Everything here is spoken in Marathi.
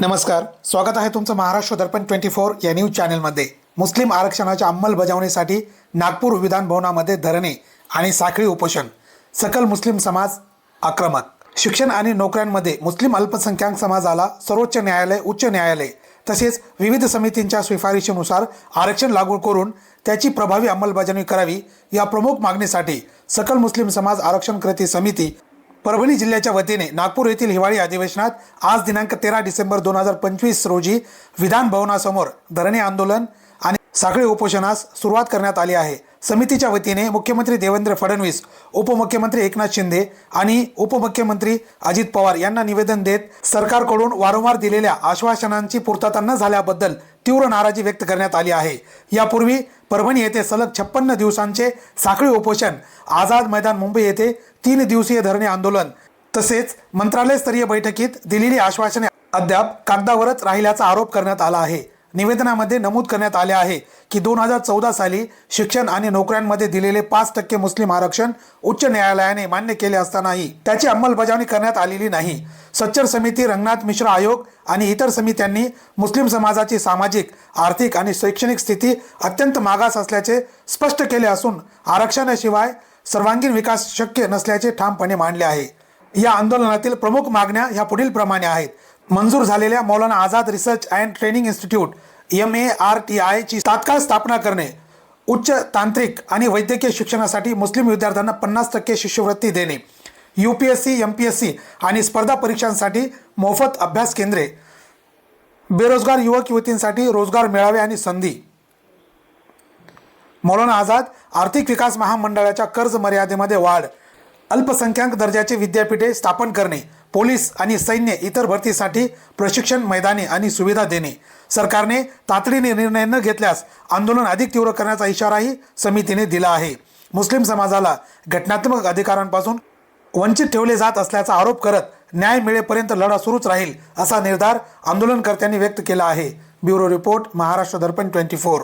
नमस्कार स्वागत आहे तुमचं महाराष्ट्र दर्पण ट्वेंटी फोर या न्यूज चॅनलमध्ये. मुस्लिम आरक्षणाच्या अंमलबजावणीसाठी नागपूर विधान भवनामध्ये धरणे आणि साखळी उपोषण सकल मुस्लिम समाज आक्रमक. शिक्षण आणि नोकऱ्यांमध्ये मुस्लिम अल्पसंख्याक समाजाला सर्वोच्च न्यायालय उच्च न्यायालय तसेच विविध समितींच्या शिफारशीनुसार आरक्षण लागू करून त्याची प्रभावी अंमलबजावणी करावी या प्रमुख मागणीसाठी सकल मुस्लिम समाज आरक्षण कृती समिती परभणी जिल्ह्याच्या वतीने नागपूर येथील हिवाळी अधिवेशनात आज दिनांक तेरा डिसेंबर दोन हजार पंचवीस रोजी विधान भवनासमोर धरणे आंदोलन आणि साखळी उपोषणास सुरुवात करण्यात आली आहे. समितीच्या वतीने मुख्यमंत्री देवेंद्र फडणवीस उपमुख्यमंत्री एकनाथ शिंदे आणि उपमुख्यमंत्री अजित पवार यांना निवेदन देत सरकारकडून वारंवार दिलेल्या आश्वासनांची पूर्तता न झाल्याबद्दल तीव्र नाराजी व्यक्त करण्यात आली आहे. यापूर्वी परभणी येथे सलग छप्पन्न दिवसांचे साखळी उपोषण आझाद मैदान मुंबई येथे तीन दिवसीय धरणे आंदोलन तसेच मंत्रालयस्तरीय बैठकीत दिलेली आश्वासने अद्याप कागदावरच राहिल्याचा आरोप करण्यात आला आहे. निवेदनामध्ये नमूद करण्यात आले आहे की दोन हजार चौदा साली शिक्षण आणि नोकऱ्यांमध्ये दिलेले पाच टक्के मुस्लिम आरक्षण उच्च न्यायालयाने मान्य केले असतानाही त्याची अंमलबजावणी करण्यात आलेली नाही. सच्चर समिती रंगनाथ मिश्रा आयोग आणि इतर समित्यांनी मुस्लिम समाजाची सामाजिक आर्थिक आणि शैक्षणिक स्थिती अत्यंत मागास असल्याचे स्पष्ट केले असून आरक्षणाशिवाय सर्वांगीण विकास शक्य नसल्याचे ठामपणे मांडले आहे. या आंदोलनातील प्रमुख मागण्या ह्या पुढील प्रमाणे आहेत. मंजूर झालेल्या Maulana Azad research and training institute M A R T आयची तात्काळ स्थापना करणे उच्च तांत्रिक आणि वैद्यकीय शिक्षणासाठी मुस्लिम विद्यार्थ्यांना पन्नास टक्के शिष्यवृत्ती देणे U P S C M P S C आणि स्पर्धा परीक्षांसाठी मोफत अभ्यास केंद्रे बेरोजगार युवक युवतींसाठी रोजगार मिळावे आणि संधी. मौलाना आझाद आर्थिक विकास महामंडळाच्या कर्ज मर्यादेमध्ये वाढ अल्पसंख्याक दर्जाचे विद्यापीठे स्थापन करणे पोलीस आणि सैन्य इतर भरतीसाठी प्रशिक्षण मैदाने आणि सुविधा देणे. सरकारने तातडीने निर्णय न घेतल्यास आंदोलन अधिक तीव्र करण्याचा इशाराही समितीने दिला आहे. मुस्लिम समाजाला घटनात्मक अधिकारांपासून वंचित ठेवले जात असल्याचा आरोप करत न्याय मिळेपर्यंत लढा सुरूच राहील असा निर्धार आंदोलनकर्त्यांनी व्यक्त केला आहे. Bureau report Maharashtra Darpan twenty four.